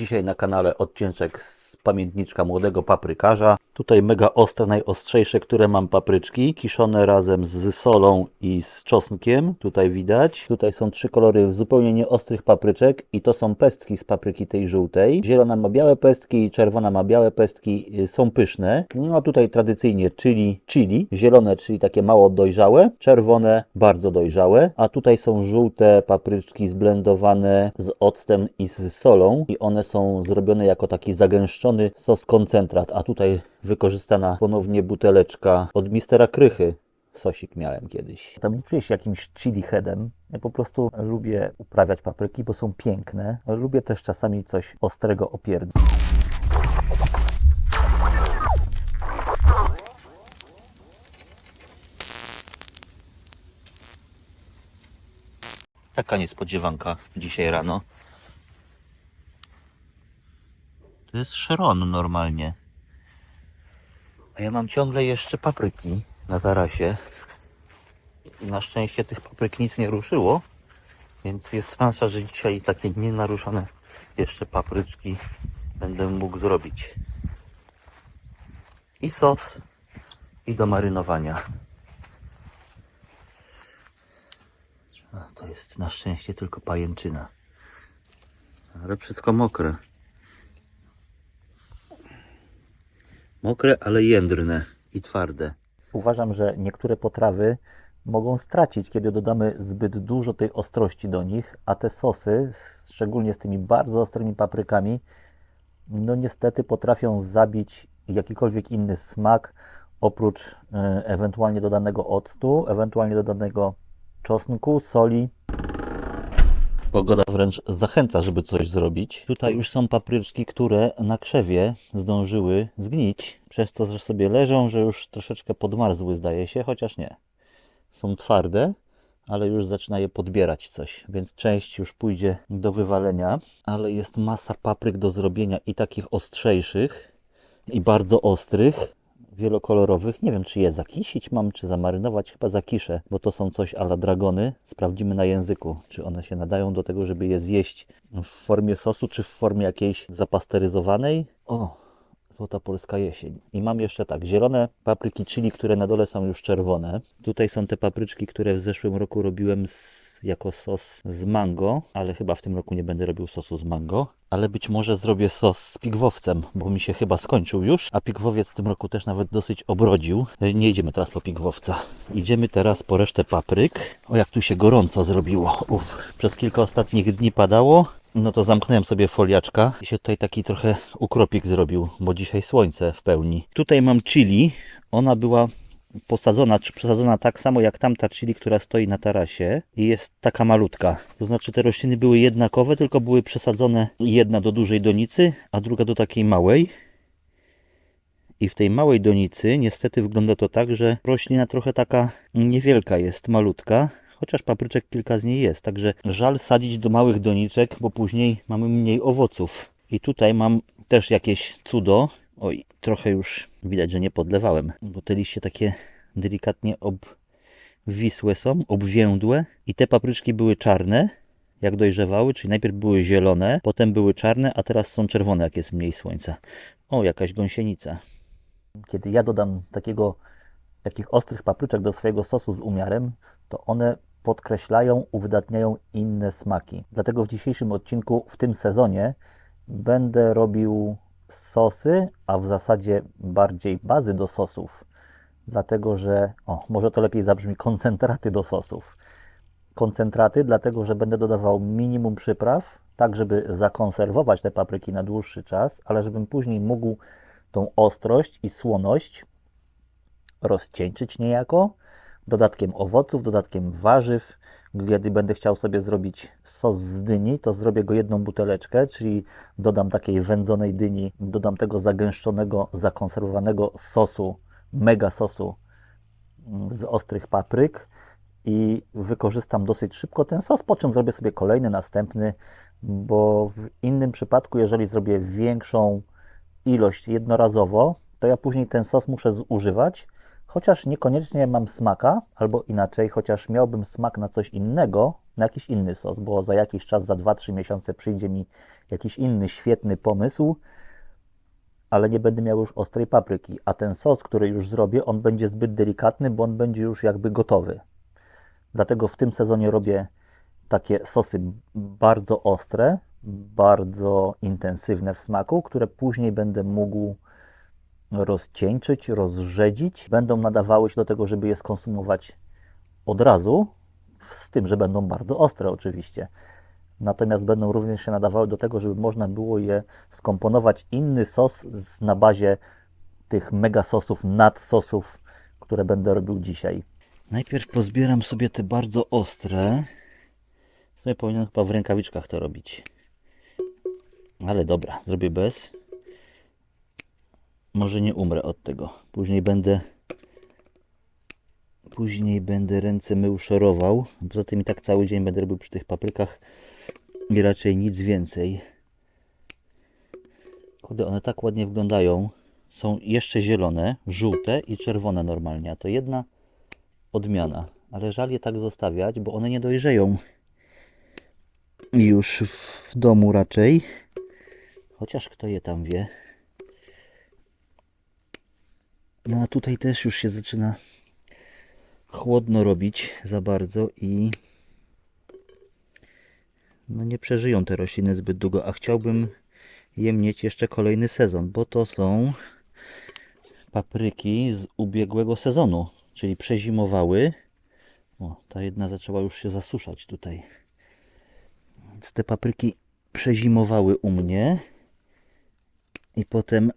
Dzisiaj na kanale odcinek z pamiętniczka młodego paprykarza. Tutaj mega ostre, najostrzejsze, które mam papryczki, kiszone razem z solą i z czosnkiem. Tutaj widać. Tutaj są trzy kolory zupełnie nieostrych papryczek i to są pestki z papryki tej żółtej. Zielona ma białe pestki, czerwona ma białe pestki, y, są pyszne. No a tutaj tradycyjnie chili, chili, zielone, czyli takie mało dojrzałe, czerwone, bardzo dojrzałe, a tutaj są żółte papryczki zblendowane z octem i z solą i one są zrobione jako taki zagęszczony sos koncentrat, a tutaj wykorzystana ponownie buteleczka od mistera Krychy. Sosik miałem kiedyś. Tam nie czuję się jakimś chili headem. Ja po prostu lubię uprawiać papryki, bo są piękne, lubię też czasami coś ostrego opierdolić. Taka niespodziewanka dzisiaj rano. To jest szron normalnie. A ja mam ciągle jeszcze papryki na tarasie. Na szczęście tych papryk nic nie ruszyło. Więc jest szansa, że dzisiaj takie nienaruszone jeszcze papryczki będę mógł zrobić. I sos, i do marynowania. A to jest na szczęście tylko pajęczyna. Ale wszystko mokre. Mokre, ale jędrne i twarde. Uważam, że niektóre potrawy mogą stracić, kiedy dodamy zbyt dużo tej ostrości do nich, a te sosy, szczególnie z tymi bardzo ostrymi paprykami, no niestety potrafią zabić jakikolwiek inny smak, oprócz y, ewentualnie dodanego octu, ewentualnie dodanego czosnku, soli. Pogoda wręcz zachęca, żeby coś zrobić. Tutaj już są papryczki, które na krzewie zdążyły zgnić, przez to, że sobie leżą, że już troszeczkę podmarzły, zdaje się, chociaż nie. Są twarde, ale już zaczyna je podbierać coś, więc część już pójdzie do wywalenia, ale jest masa papryk do zrobienia i takich ostrzejszych, i bardzo ostrych, wielokolorowych. Nie wiem, czy je zakisić mam, czy zamarynować. Chyba zakiszę, bo to są coś ala dragony. Sprawdzimy na języku, czy one się nadają do tego, żeby je zjeść w formie sosu, czy w formie jakiejś zapasteryzowanej. O, złota polska jesień. I mam jeszcze tak, zielone papryki chili, które na dole są już czerwone. Tutaj są te papryczki, które w zeszłym roku robiłem z, jako sos z mango, ale chyba w tym roku nie będę robił sosu z mango. Ale być może zrobię sos z pigwowcem, bo mi się chyba skończył już, a pigwowiec w tym roku też nawet dosyć obrodził. Nie idziemy teraz po pigwowca. Idziemy teraz po resztę papryk. O, jak tu się gorąco zrobiło. Uf, przez kilka ostatnich dni padało, no to zamknąłem sobie foliaczka i się tutaj taki trochę ukropik zrobił, bo dzisiaj słońce w pełni. Tutaj mam chili. Ona była posadzona czy przesadzona tak samo jak tamta chili, która stoi na tarasie i jest taka malutka. To znaczy te rośliny były jednakowe, tylko były przesadzone jedna do dużej donicy, a druga do takiej małej. I w tej małej donicy niestety wygląda to tak, że roślina trochę taka niewielka jest, malutka, chociaż papryczek kilka z niej jest. Także żal sadzić do małych doniczek, bo później mamy mniej owoców. I tutaj mam też jakieś cudo. Oj, trochę już widać, że nie podlewałem, bo te liście takie delikatnie obwisłe są, obwiędłe. I te papryczki były czarne, jak dojrzewały, czyli najpierw były zielone, potem były czarne, a teraz są czerwone, jak jest mniej słońca. O, jakaś gąsienica. Kiedy ja dodam takiego, takich ostrych papryczek do swojego sosu z umiarem, to one podkreślają, uwydatniają inne smaki. Dlatego w dzisiejszym odcinku, w tym sezonie, będę robił sosy, a w zasadzie bardziej bazy do sosów. Dlatego, że, o, może to lepiej zabrzmi, koncentraty do sosów. Koncentraty, dlatego, że będę dodawał minimum przypraw, tak żeby zakonserwować te papryki na dłuższy czas, ale żebym później mógł tą ostrość i słoność rozcieńczyć niejako, dodatkiem owoców, dodatkiem warzyw. Kiedy będę chciał sobie zrobić sos z dyni, to zrobię go jedną buteleczkę, czyli dodam takiej wędzonej dyni, dodam tego zagęszczonego, zakonserwowanego sosu, mega sosu mm, z ostrych papryk i wykorzystam dosyć szybko ten sos, po czym zrobię sobie kolejny, następny, bo w innym przypadku, jeżeli zrobię większą ilość jednorazowo, to ja później ten sos muszę zużywać, chociaż niekoniecznie mam smaka, albo inaczej, chociaż miałbym smak na coś innego, na jakiś inny sos, bo za jakiś czas, za 2-3 miesiące przyjdzie mi jakiś inny świetny pomysł, ale nie będę miał już ostrej papryki. A ten sos, który już zrobię, on będzie zbyt delikatny, bo on będzie już jakby gotowy. Dlatego w tym sezonie robię takie sosy bardzo ostre, bardzo intensywne w smaku, które później będę mógł rozcieńczyć, rozrzedzić. Będą nadawały się do tego, żeby je skonsumować od razu, z tym, że będą bardzo ostre oczywiście. Natomiast będą również się nadawały do tego, żeby można było je skomponować inny sos z, na bazie tych mega sosów, nadsosów, które będę robił dzisiaj. Najpierw pozbieram sobie te bardzo ostre. W sumie powinienem chyba w rękawiczkach to robić. Ale dobra, zrobię bez. Może nie umrę od tego. Później będę Później będę ręce mył, szorował. Poza tym i tak cały dzień będę robił przy tych paprykach i raczej nic więcej. Kurde, one tak ładnie wyglądają. Są jeszcze zielone, żółte i czerwone normalnie. A to jedna odmiana. Ale żal je tak zostawiać, bo one nie dojrzeją. Już w domu raczej. Chociaż kto je tam wie. No a tutaj też już się zaczyna chłodno robić za bardzo i no nie przeżyją te rośliny zbyt długo, a chciałbym je mieć jeszcze kolejny sezon, bo to są papryki z ubiegłego sezonu, czyli przezimowały. O, ta jedna zaczęła już się zasuszać tutaj. Więc te papryki przezimowały u mnie i potem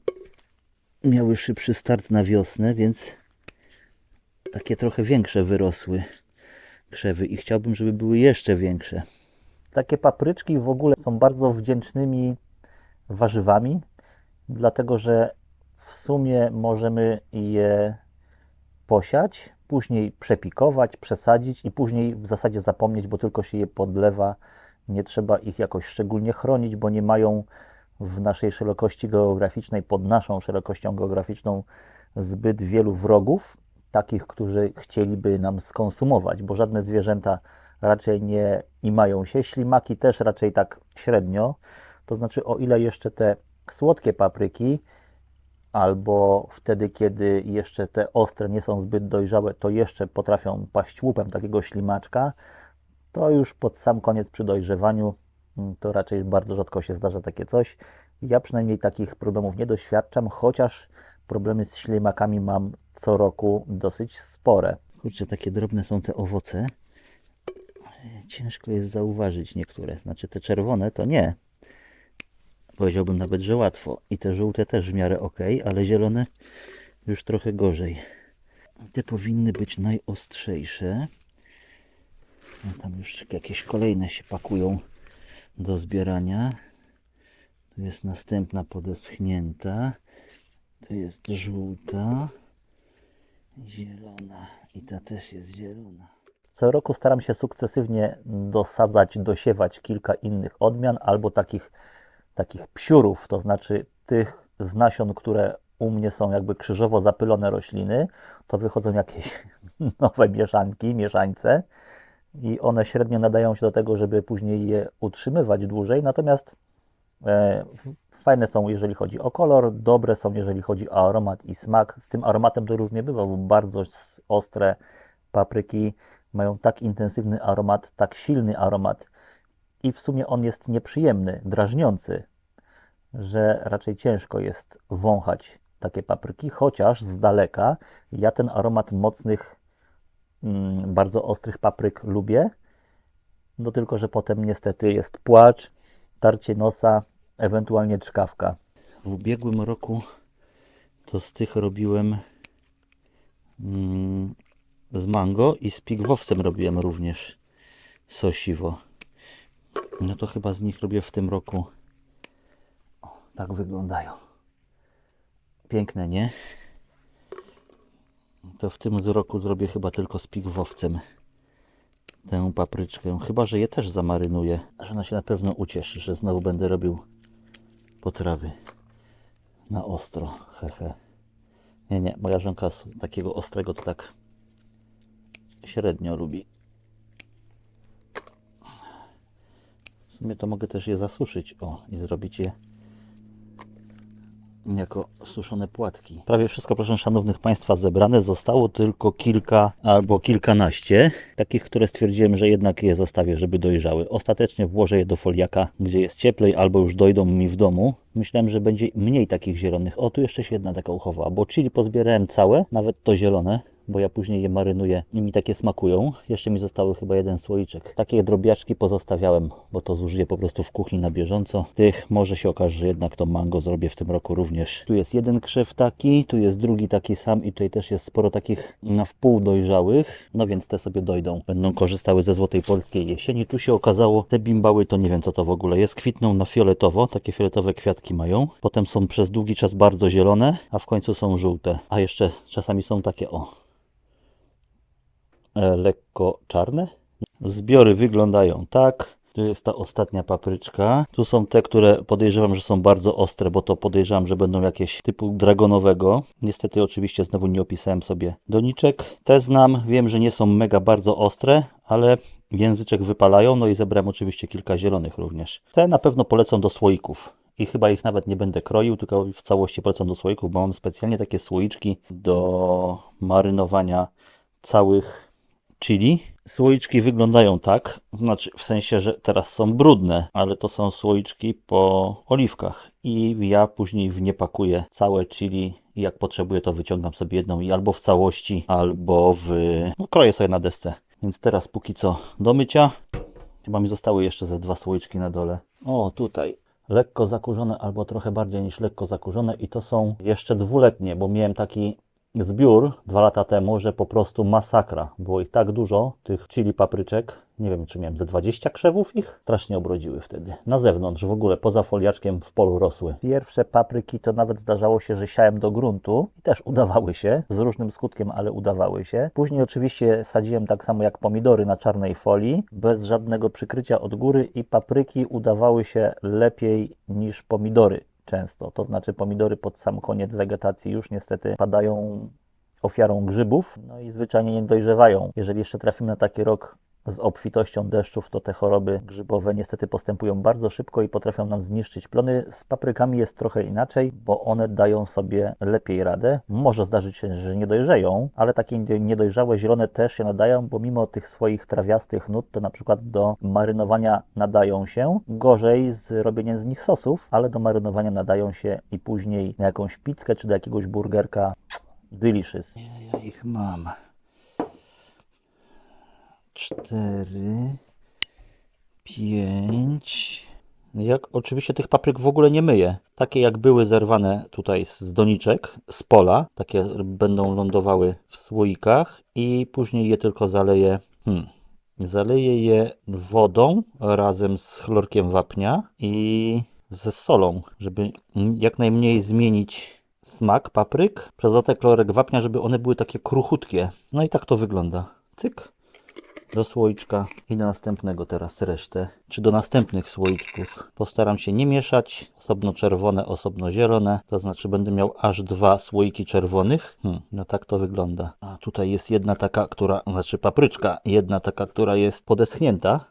miały szybszy start na wiosnę, więc takie trochę większe wyrosły krzewy i chciałbym, żeby były jeszcze większe. Takie papryczki w ogóle są bardzo wdzięcznymi warzywami, dlatego że w sumie możemy je posiać, później przepikować, przesadzić i później w zasadzie zapomnieć, bo tylko się je podlewa. Nie trzeba ich jakoś szczególnie chronić, bo nie mają w naszej szerokości geograficznej, pod naszą szerokością geograficzną zbyt wielu wrogów, takich, którzy chcieliby nam skonsumować, bo żadne zwierzęta raczej nie imają się. Ślimaki też raczej tak średnio. To znaczy, o ile jeszcze te słodkie papryki, albo wtedy, kiedy jeszcze te ostre nie są zbyt dojrzałe, to jeszcze potrafią paść łupem takiego ślimaczka, to już pod sam koniec przy dojrzewaniu to raczej bardzo rzadko się zdarza takie coś. Ja przynajmniej takich problemów nie doświadczam, chociaż problemy z ślimakami mam co roku dosyć spore. Kurczę, takie drobne są te owoce. Ciężko jest zauważyć niektóre. Znaczy te czerwone to nie. Powiedziałbym nawet, że łatwo. I te żółte też w miarę ok, ale zielone już trochę gorzej. Te powinny być najostrzejsze. No tam już jakieś kolejne się pakują do zbierania. Tu jest następna podeschnięta. Tu jest żółta, zielona i ta też jest zielona. Co roku staram się sukcesywnie dosadzać, dosiewać kilka innych odmian albo takich, takich psiurów, to znaczy tych z nasion, które u mnie są jakby krzyżowo zapylone rośliny, to wychodzą jakieś nowe mieszanki, mieszańce i one średnio nadają się do tego, żeby później je utrzymywać dłużej, natomiast E, Fajne są, jeżeli chodzi o kolor, dobre są, jeżeli chodzi o aromat i smak. Z tym aromatem to różnie bywa, bo bardzo ostre papryki mają tak intensywny aromat, tak silny aromat i w sumie on jest nieprzyjemny, drażniący, że raczej ciężko jest wąchać takie papryki, chociaż z daleka ja ten aromat mocnych, bardzo ostrych papryk lubię. No tylko, że potem niestety jest płacz, tarcie nosa, ewentualnie czkawka. W ubiegłym roku to z tych robiłem mm, z mango i z pigwowcem robiłem również sosiwo. No to chyba z nich robię w tym roku. O, tak wyglądają. Piękne, nie? To w tym roku zrobię chyba tylko z pigwowcem tę papryczkę. Chyba, że je też zamarynuję. Że ona się na pewno ucieszy, że znowu będę robił potrawy na ostro. Hehe. Nie, nie, moja żonka z takiego ostrego to tak średnio lubi. sumie to mogę też je zasuszyć, o, i zrobić je jako suszone płatki. Prawie wszystko, proszę szanownych Państwa, zebrane. Zostało tylko kilka albo kilkanaście, takich, które stwierdziłem, że jednak je zostawię, żeby dojrzały. Ostatecznie włożę je do foliaka, gdzie jest cieplej, albo już dojdą mi w domu. Myślałem, że będzie mniej takich zielonych. O, tu jeszcze się jedna taka uchowała, bo chili pozbierałem całe, nawet to zielone, bo ja później je marynuję i mi takie smakują. Jeszcze mi zostały chyba jeden słoiczek. Takie drobiaczki pozostawiałem, bo to zużyję po prostu w kuchni na bieżąco. Tych może się okaże, że jednak to mango zrobię w tym roku również. Tu jest jeden krzew taki, tu jest drugi taki sam i tutaj też jest sporo takich na wpół dojrzałych. No więc te sobie dojdą. Będą korzystały ze złotej polskiej jesieni. Tu się okazało, te bimbały to nie wiem co to w ogóle jest. Kwitną na fioletowo, takie fioletowe kwiatki mają. Potem są przez długi czas bardzo zielone, a w końcu są żółte. A jeszcze czasami są takie o lekko czarne. Zbiory wyglądają tak. Tu jest ta ostatnia papryczka. Tu są te, które podejrzewam, że są bardzo ostre, bo to podejrzewam, że będą jakieś typu dragonowego. Niestety oczywiście znowu nie opisałem sobie doniczek. Te znam, wiem, że nie są mega bardzo ostre, ale języczek wypalają. No i zebrałem oczywiście kilka zielonych również. Te na pewno polecą do słoików. I chyba ich nawet nie będę kroił, tylko w całości polecam do słoików, bo mam specjalnie takie słoiczki do marynowania całych chili. Słoiczki wyglądają tak, znaczy w sensie, że teraz są brudne, ale to są słoiczki po oliwkach i ja później w nie pakuję całe chili jak potrzebuję to wyciągam sobie jedną i albo w całości, albo w... no kroję sobie na desce. Więc teraz póki co do mycia. Chyba mi zostały jeszcze ze dwa słoiczki na dole. O, tutaj lekko zakurzone albo trochę bardziej niż lekko zakurzone i to są jeszcze dwuletnie, bo miałem taki zbiór dwa lata temu, że po prostu masakra. Było ich tak dużo, tych chili papryczek. Nie wiem, czy miałem ze 20 krzewów ich. Strasznie obrodziły wtedy. Na zewnątrz, w ogóle poza foliaczkiem w polu rosły. Pierwsze papryki to nawet zdarzało się, że siałem do gruntu i też udawały się, z różnym skutkiem, ale udawały się. Później oczywiście sadziłem tak samo jak pomidory na czarnej folii, bez żadnego przykrycia od góry i papryki udawały się lepiej niż pomidory często. To znaczy pomidory pod sam koniec wegetacji już niestety padają ofiarą grzybów, no i zwyczajnie nie dojrzewają. Jeżeli jeszcze trafimy na taki rok z obfitością deszczów, to te choroby grzybowe niestety postępują bardzo szybko i potrafią nam zniszczyć plony. Z paprykami jest trochę inaczej, bo one dają sobie lepiej radę. Może zdarzyć się, że nie dojrzeją, ale takie niedojrzałe zielone też się nadają, bo mimo tych swoich trawiastych nut, to na przykład do marynowania nadają się. Gorzej z robieniem z nich sosów, ale do marynowania nadają się i później na jakąś pizzkę czy do jakiegoś burgerka. Delicious. Ja ich mam cztery, pięć. Jak oczywiście tych papryk w ogóle nie myję. Takie jak były zerwane tutaj z doniczek, z pola, takie będą lądowały w słoikach i później je tylko zaleję. Hmm. Zaleję je wodą razem z chlorkiem wapnia i ze solą, żeby jak najmniej zmienić smak papryk. Przez dodatek chlorek wapnia, żeby one były takie kruchutkie. No i tak to wygląda. Cyk do słoiczka i do następnego teraz resztę, czy do następnych słoiczków. Postaram się nie mieszać, osobno czerwone, osobno zielone, to znaczy będę miał aż dwa słoiki czerwonych. Hmm, no tak to wygląda. A tutaj jest jedna taka, która, znaczy papryczka, jedna taka, która jest podeschnięta.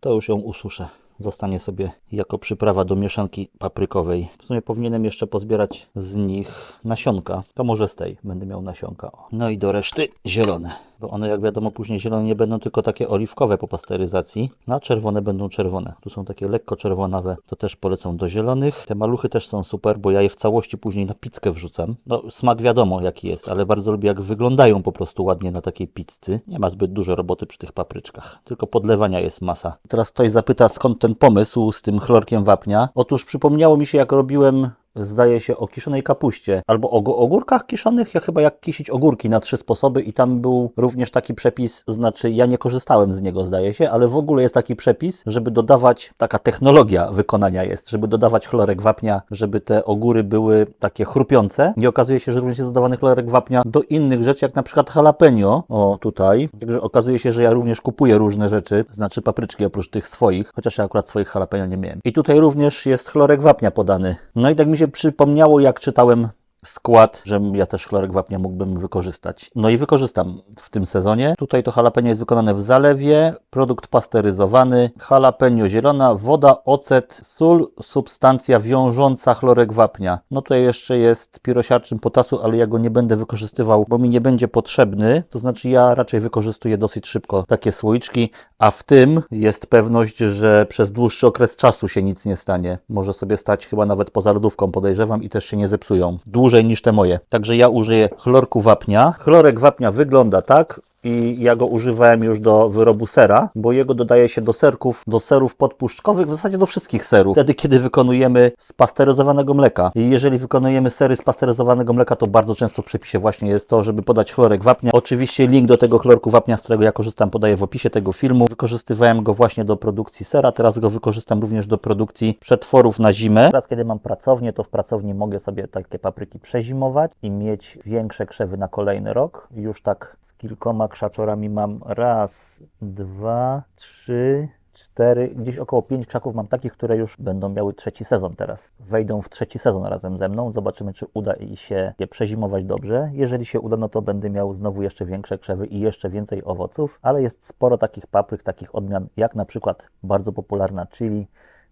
To już ją ususzę zostanie sobie jako przyprawa do mieszanki paprykowej. W sumie powinienem jeszcze pozbierać z nich nasionka. To może z tej będę miał nasionka. No i do reszty zielone. Bo one jak wiadomo później zielone nie będą tylko takie oliwkowe po pasteryzacji, no a czerwone będą czerwone. Tu są takie lekko czerwonawe, to też polecą do zielonych. Te maluchy też są super, bo ja je w całości później na pizzkę wrzucam. No smak wiadomo jaki jest, ale bardzo lubię jak wyglądają po prostu ładnie na takiej pizzy. Nie ma zbyt dużo roboty przy tych papryczkach, tylko podlewania jest masa. Teraz ktoś zapyta skąd ten pomysł z tym chlorkiem wapnia. Otóż przypomniało mi się jak robiłem zdaje się o kiszonej kapuście albo o ogórkach kiszonych. Ja chyba jak kisić ogórki na trzy sposoby i tam był również taki przepis, znaczy ja nie korzystałem z niego zdaje się, ale w ogóle jest taki przepis, żeby dodawać, taka technologia wykonania jest, żeby dodawać chlorek wapnia, żeby te ogóry były takie chrupiące. I okazuje się, że również jest dodawany chlorek wapnia do innych rzeczy, jak na przykład jalapeno, o tutaj. Także okazuje się, że ja również kupuję różne rzeczy, znaczy papryczki oprócz tych swoich, chociaż ja akurat swoich jalapeno nie miałem. I tutaj również jest chlorek wapnia podany. No i tak mi się przypomniało, jak czytałem skład, że ja też chlorek wapnia mógłbym wykorzystać. No i wykorzystam w tym sezonie. Tutaj to jalapeno jest wykonane w zalewie, produkt pasteryzowany, jalapeno zielona, woda, ocet, sól, substancja wiążąca chlorek wapnia. No tutaj jeszcze jest pirosiarczym potasu, ale ja go nie będę wykorzystywał, bo mi nie będzie potrzebny. To znaczy ja raczej wykorzystuję dosyć szybko takie słoiczki, a w tym jest pewność, że przez dłuższy okres czasu się nic nie stanie. Może sobie stać chyba nawet poza lodówką, podejrzewam, i też się nie zepsują. Dłużej niż te moje. Także ja użyję chlorku wapnia. Chlorek wapnia wygląda tak i ja go używałem już do wyrobu sera, bo jego dodaje się do serków, do serów podpuszczkowych, w zasadzie do wszystkich serów. Wtedy, kiedy wykonujemy z pasteryzowanego mleka. I jeżeli wykonujemy sery z pasteryzowanego mleka, to bardzo często w przepisie właśnie jest to, żeby podać chlorek wapnia. Oczywiście link do tego chlorku wapnia, z którego ja korzystam, podaję w opisie tego filmu. Wykorzystywałem go właśnie do produkcji sera, teraz go wykorzystam również do produkcji przetworów na zimę. Teraz, kiedy mam pracownię, to w pracowni mogę sobie takie papryki przezimować i mieć większe krzewy na kolejny rok. Już tak z kilkoma krzaczorami mam raz, dwa, trzy, cztery, gdzieś około pięć krzaków mam takich, które już będą miały trzeci sezon teraz. Wejdą w trzeci sezon razem ze mną. Zobaczymy, czy uda i się je przezimować dobrze. Jeżeli się uda, no to będę miał znowu jeszcze większe krzewy i jeszcze więcej owoców, ale jest sporo takich papryk, takich odmian, jak na przykład bardzo popularna chili,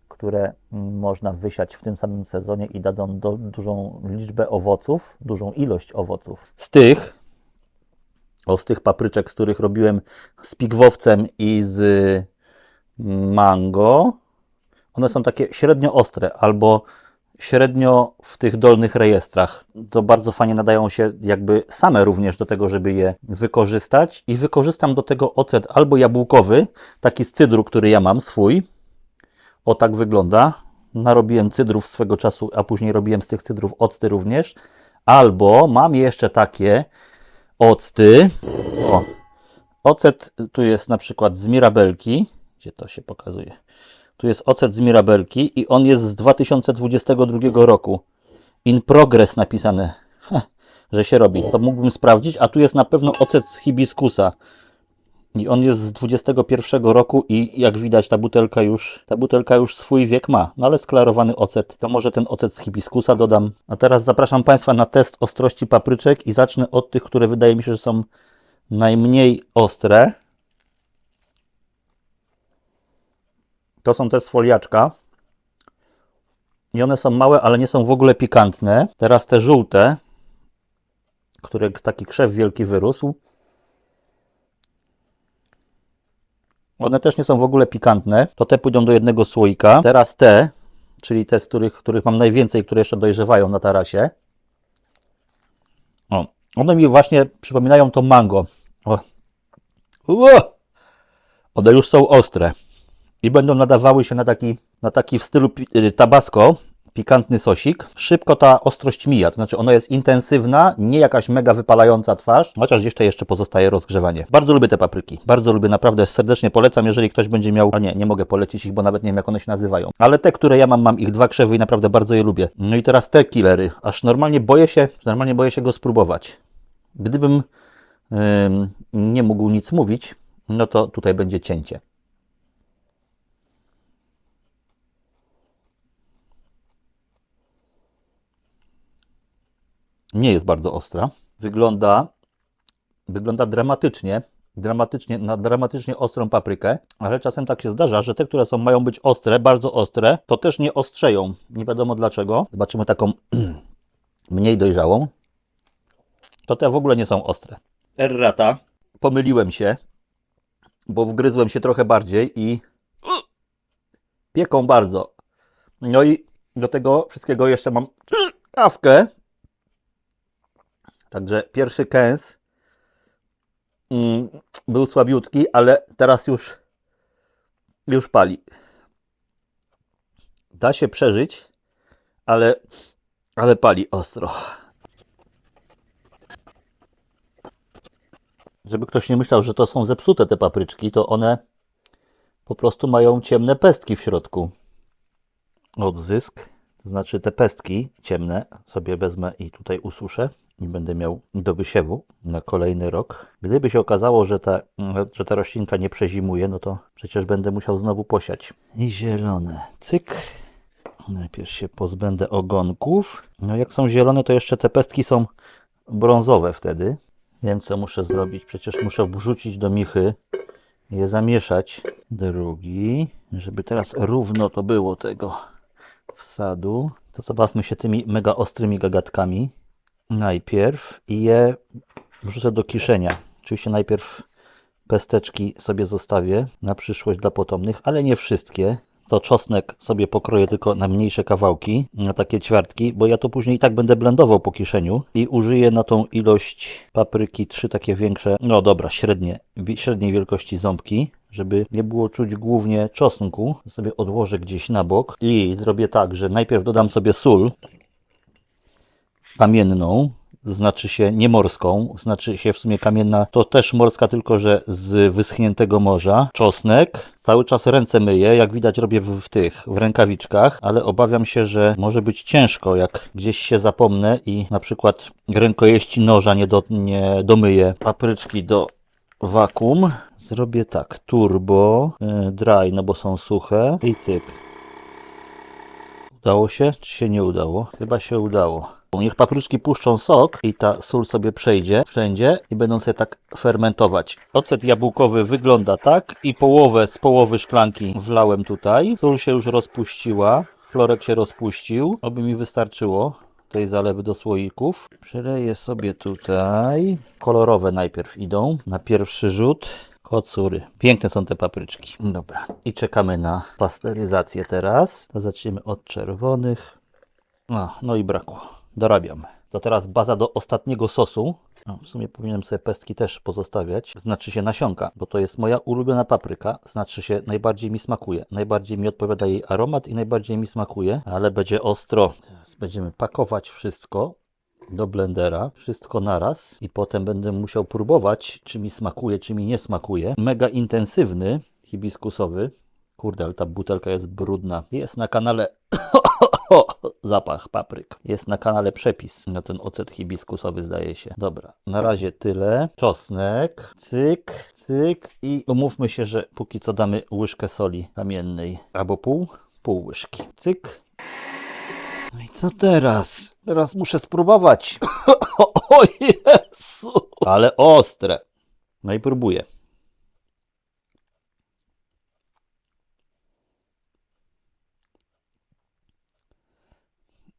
które można wysiać w tym samym sezonie i dadzą do, dużą liczbę owoców, dużą ilość owoców. Z tych o, z tych papryczek, z których robiłem z pigwowcem i z mango, one są takie średnio ostre albo średnio w tych dolnych rejestrach. To bardzo fajnie nadają się jakby same również do tego, żeby je wykorzystać i wykorzystam do tego ocet albo jabłkowy, taki z cydru, który ja mam, swój. O tak wygląda. Narobiłem cydrów swego czasu, a później robiłem z tych cydrów octy również. Albo mam jeszcze takie octy. O, ocet tu jest na przykład z mirabelki. Gdzie to się pokazuje? Tu jest ocet z mirabelki i on jest z 2022 roku. In progress napisane, że się robi. To mógłbym sprawdzić, a tu jest na pewno ocet z hibiskusa. I on jest z 21 roku i jak widać ta butelka już, ta butelka już swój wiek ma. No ale sklarowany ocet, to może ten ocet z hibiskusa dodam. A teraz zapraszam Państwa na test ostrości papryczek i zacznę od tych, które wydaje mi się, że są najmniej ostre. To są te z foliaczka. I one są małe, ale nie są w ogóle pikantne. Teraz te żółte, które taki krzew wielki wyrósł. One też nie są w ogóle pikantne. To te pójdą do jednego słoika. Teraz te, czyli te, z których, których mam najwięcej, które jeszcze dojrzewają na tarasie. O, one mi właśnie przypominają to mango. O. Ło! One już są ostre i będą nadawały się na taki, na taki w stylu y, tabasco, pikantny sosik. Szybko ta ostrość mija, to znaczy ona jest intensywna, nie jakaś mega wypalająca twarz, chociaż gdzieś tutaj jeszcze pozostaje rozgrzewanie. Bardzo lubię te papryki, bardzo lubię, naprawdę serdecznie polecam, jeżeli ktoś będzie miał, a nie, nie mogę polecić ich, bo nawet nie wiem jak one się nazywają, ale te, które ja mam, mam ich dwa krzewy i naprawdę bardzo je lubię. No i teraz te killery, aż normalnie boję się, normalnie boję się go spróbować. Gdybym ym, nie mógł nic mówić, no to tutaj będzie cięcie. Nie jest bardzo ostra. Wygląda, wygląda dramatycznie, dramatycznie, na dramatycznie ostrą paprykę, ale czasem tak się zdarza, że te, które są, mają być ostre, bardzo ostre, to też nie ostrzeją. Nie wiadomo dlaczego. Zobaczymy taką mniej dojrzałą. To te w ogóle nie są ostre. Errata. Pomyliłem się, bo wgryzłem się trochę bardziej i pieką bardzo. No i do tego wszystkiego jeszcze mam kawkę, Także pierwszy kęs mm, był słabiutki, ale teraz już, już pali. Da się przeżyć, ale, ale pali ostro. Żeby ktoś nie myślał, że to są zepsute te papryczki, to one po prostu mają ciemne pestki w środku. Odzysk. To znaczy te pestki ciemne sobie wezmę i tutaj ususzę i będę miał do wysiewu na kolejny rok. Gdyby się okazało, że ta, że ta roślinka nie przezimuje, no to przecież będę musiał znowu posiać. I zielone. Cyk. Najpierw się pozbędę ogonków. No jak są zielone, to jeszcze te pestki są brązowe wtedy. Wiem co muszę zrobić. Przecież muszę wrzucić do michy, je zamieszać. Drugi, żeby teraz równo to było tego wsadu. To zabawmy się tymi mega ostrymi gagatkami. Najpierw i je wrzucę do kiszenia. Oczywiście najpierw pesteczki sobie zostawię na przyszłość dla potomnych, ale nie wszystkie. To czosnek sobie pokroję tylko na mniejsze kawałki, na takie ćwiartki, bo ja to później i tak będę blendował po kiszeniu i użyję na tą ilość papryki trzy takie większe, no dobra, średnie, średniej wielkości ząbki, żeby nie było czuć głównie czosnku. Sobie odłożę gdzieś na bok i zrobię tak, że najpierw dodam sobie sól, kamienną, znaczy się nie morską, znaczy się w sumie kamienna, to też morska, tylko że z wyschniętego morza. Czosnek, cały czas ręce myję, jak widać robię w, w tych, w rękawiczkach, ale obawiam się, że może być ciężko, jak gdzieś się zapomnę i na przykład rękojeści noża nie, do, nie domyję. Papryczki do wakum. Zrobię tak, turbo, y, dry, no bo są suche i cyk. Udało się, czy się nie udało? Chyba się udało. Niech papryczki puszczą sok i ta sól sobie przejdzie wszędzie i będą sobie tak fermentować. Ocet jabłkowy wygląda tak i połowę z połowy szklanki wlałem tutaj. Sól się już rozpuściła, chlorek się rozpuścił, oby mi wystarczyło tej zalewy do słoików. Przeleję sobie tutaj. Kolorowe najpierw idą na pierwszy rzut. Kocury. Piękne są te papryczki. Dobra. I czekamy na pasteryzację teraz. To zaczniemy od czerwonych. A, no i brakło. Dorabiam. To teraz baza do ostatniego sosu. No, w sumie powinienem sobie pestki też pozostawiać. Znaczy się nasionka, bo to jest moja ulubiona papryka. Znaczy się najbardziej mi smakuje. Najbardziej mi odpowiada jej aromat i najbardziej mi smakuje, ale będzie ostro. Teraz będziemy pakować wszystko do blendera, wszystko naraz i potem będę musiał próbować, czy mi smakuje, czy mi nie smakuje. Mega intensywny, hibiskusowy. Kurde, ale ta butelka jest brudna. Jest na kanale o, zapach papryk. Jest na kanale przepis na ten ocet hibiskusowy, zdaje się. Dobra, na razie tyle. Czosnek, cyk, cyk i umówmy się, że póki co damy łyżkę soli kamiennej albo pół, pół łyżki. Cyk. No i co teraz? Teraz muszę spróbować. o Jezu! Ale ostre. No i próbuję.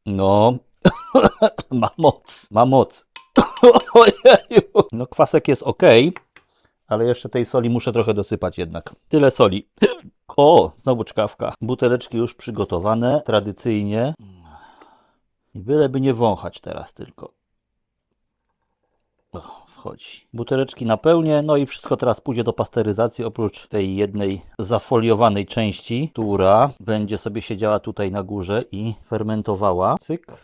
No, ma moc, ma moc. No kwasek jest ok, ale jeszcze tej soli muszę trochę dosypać jednak. Tyle soli. O, znowu czkawka. Buteleczki już przygotowane, tradycyjnie. I byleby nie wąchać teraz tylko. O, wchodzi. Buteleczki na pełnię, no i wszystko teraz pójdzie do pasteryzacji, oprócz tej jednej zafoliowanej części, która będzie sobie siedziała tutaj na górze i fermentowała. Cyk.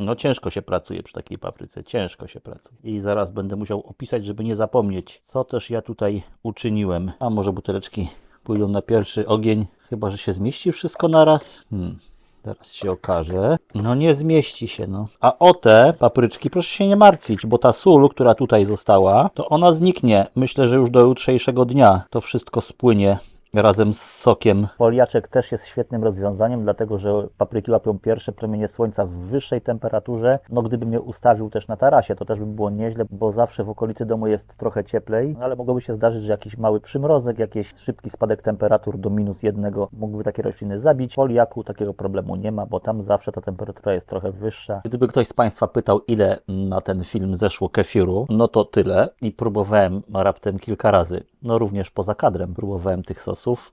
No ciężko się pracuje przy takiej papryce, ciężko się pracuje. I zaraz będę musiał opisać, żeby nie zapomnieć, co też ja tutaj uczyniłem. A może buteleczki pójdą na pierwszy ogień, chyba że się zmieści wszystko naraz. Hmm. Teraz się okaże. No nie zmieści się, no. A o te papryczki proszę się nie martwić, bo ta sól, która tutaj została, to ona zniknie. Myślę, że już do jutrzejszego dnia to wszystko spłynie razem z sokiem. Foliaczek też jest świetnym rozwiązaniem, dlatego że papryki łapią pierwsze promienie słońca w wyższej temperaturze. No gdybym je ustawił też na tarasie, to też by było nieźle, bo zawsze w okolicy domu jest trochę cieplej, no ale mogłoby się zdarzyć, że jakiś mały przymrozek, jakiś szybki spadek temperatur do minus jednego mógłby takie rośliny zabić. W foliaku takiego problemu nie ma, bo tam zawsze ta temperatura jest trochę wyższa. Gdyby ktoś z Państwa pytał, ile na ten film zeszło kefiru, no to tyle i próbowałem raptem kilka razy. No również poza kadrem próbowałem tych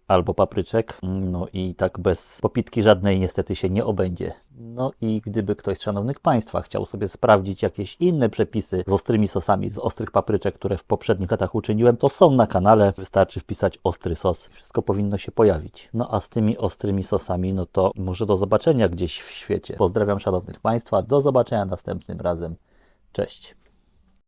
albo papryczek, no i tak bez popitki żadnej niestety się nie obędzie. No i gdyby ktoś z szanownych Państwa chciał sobie sprawdzić jakieś inne przepisy z ostrymi sosami, z ostrych papryczek, które w poprzednich latach uczyniłem, to są na kanale, wystarczy wpisać ostry sos, wszystko powinno się pojawić. No a z tymi ostrymi sosami, no to może do zobaczenia gdzieś w świecie. Pozdrawiam szanownych Państwa, do zobaczenia następnym razem. Cześć.